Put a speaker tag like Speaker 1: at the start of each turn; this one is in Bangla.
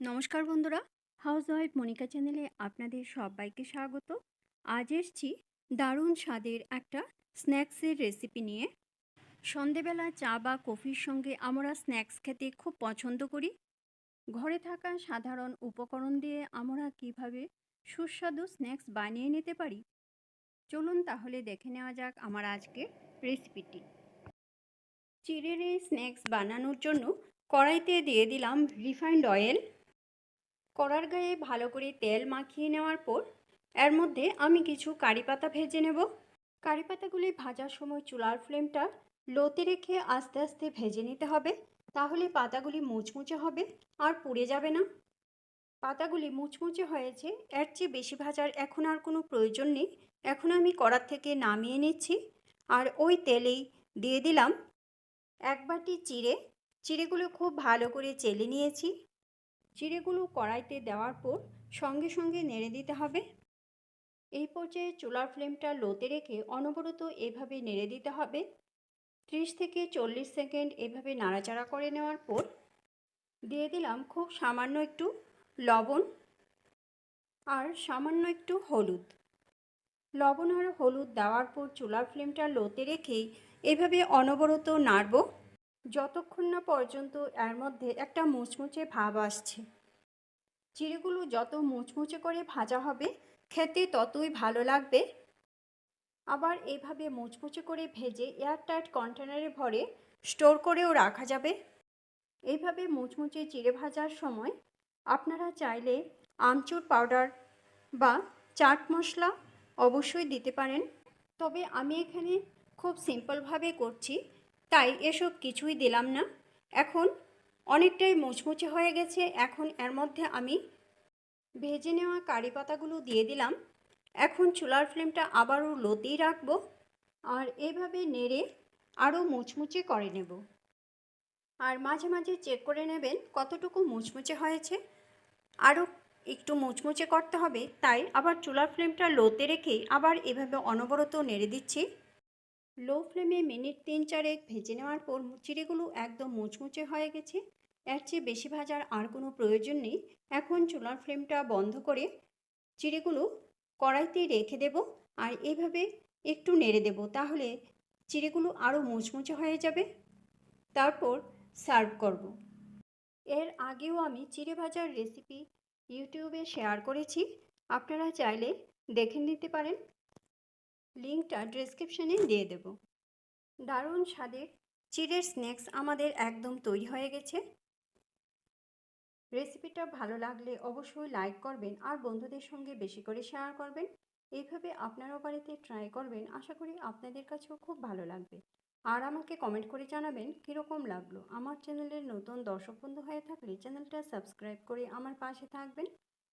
Speaker 1: নমস্কার বন্ধুরা। হাউস ওয়াইফ মনিকা চ্যানেলে আপনাদের সবাইকে স্বাগত। আজ এসছি দারুণ স্বাদের একটা স্ন্যাক্সের রেসিপি নিয়ে। সন্ধেবেলা চা বা কফির সঙ্গে আমরা স্ন্যাক্স খেতে খুব পছন্দ করি। ঘরে থাকা সাধারণ উপকরণ দিয়ে আমরা কীভাবে সুস্বাদু স্ন্যাক্স বানিয়ে নিতে পারি? চলুন তাহলে দেখে নেওয়া যাক আমার আজকের রেসিপিটি। চিড়ের এই স্ন্যাক্স বানানোর জন্য কড়াইতে দিয়ে দিলাম রিফাইন্ড অয়েল কড়ার গায়ে ভালো করে তেল মাখিয়ে নেওয়ার পর, এর মধ্যে আমি কিছু কারি পাতা ভেজে নেব। কারি পাতাগুলি ভাজার সময় চুলার ফ্লেমটা লোতে রেখে আস্তে আস্তে ভেজে নিতে হবে, তাহলে পাতাগুলি মুচমুচে হবে আর পুড়ে যাবে না। পাতাগুলি মুচমুচে হয়েছে, এর চেয়ে বেশি ভাজার এখন আর কোনো প্রয়োজন নেই। এখন আমি কড়ার থেকে নামিয়ে নিচ্ছি, আর ওই তেলেই দিয়ে দিলাম। এক বাটি চিড়ে, চিড়েগুলো খুব ভালো করে চেলে নিয়েছি। চিড়েগুলো কড়াইতে দেওয়ার পর সঙ্গে সঙ্গে নেড়ে দিতে হবে। এই পর্যায়ে চুলার ফ্লেমটা লোতে রেখে অনবরত এভাবে নেড়ে দিতে হবে। ত্রিশ থেকে চল্লিশ সেকেন্ড এভাবে নাড়াচাড়া করে নেওয়ার পর দিয়ে দিলাম খুব সামান্য একটু লবণ আর সামান্য একটু হলুদ। লবণ আর হলুদ দেওয়ার পর চুলার ফ্লেমটা লোতে রেখেই এভাবে অনবরত নাড়ব। যতক্ষণ না পর্যন্ত এর মধ্যে একটা মুচমুচে ভাব আসছে। চিড়েগুলো যত মুচমুচে করে ভাজা হবে, খেতে ততই ভালো লাগবে। আবার এইভাবে মুচমুচে করে ভেজে এয়ারটাইট কন্টেনারে ভরে স্টোর করেও রাখা যাবে। এইভাবে মুচমুচে চিড়ে ভাজার সময় আপনারা চাইলে আমচুর পাউডার বা চাট মশলা অবশ্যই দিতে পারেন। তবে আমি এখানে খুব সিম্পলভাবে করছি। তাই এসব কিছুই দিলাম না। এখন অনেকটাই মুচমুচে হয়ে গেছে। এখন এর মধ্যে আমি ভেজে নেওয়া কারি পাতাগুলো দিয়ে দিলাম। এখন চুলার ফ্লেমটা আবারও লোতেই রাখব আর এভাবে নেড়ে আরও মুচমুচে করে নেব। আর মাঝে মাঝে চেক করে নেবেন কতটুকু মুচমুচে হয়েছে। আরও একটু মুচমুচে করতে হবে। তাই আবার চুলার ফ্লেমটা লোতে রেখে আবার এভাবে অনবরত নেড়ে দিচ্ছি। লো ফ্লেমে মিনিট তিন চারেক ভেজে নেওয়ার পর চিড়েগুলো একদম মুচমুচে হয়ে গেছে। এর চেয়ে বেশি ভাজার আর কোনো প্রয়োজন নেই। এখন চুলার ফ্লেমটা বন্ধ করে চিড়েগুলো কড়াইতে রেখে দেব আর এভাবে একটু নেড়ে দেব তাহলে চিড়েগুলো আরও মুচমুচে হয়ে যাবে। তারপর সার্ভ করব। এর আগেও আমি চিড়ে ভাজার রেসিপি ইউটিউবে শেয়ার করেছি। আপনারা চাইলে দেখে নিতে পারেন। লিঙ্কটা ডিসক্রিপশানে দিয়ে দেব। দারুণ স্বাদের চিড়ের স্ন্যাক্স আমাদের একদম তৈরি হয়ে গেছে। রেসিপিটা ভালো লাগলে অবশ্যই লাইক করবেন আর বন্ধুদের সঙ্গে বেশি করে শেয়ার করবেন। এইভাবে আপনারাও বাড়িতে ট্রাই করবেন। আশা করি আপনাদের কাছেও খুব ভালো লাগবে। আর আমাকে কমেন্ট করে জানাবেন কীরকম লাগল। আমার চ্যানেলের নতুন দর্শক বন্ধু হয়ে থাকলে চ্যানেলটা সাবস্ক্রাইব করে আমার পাশে থাকবেন।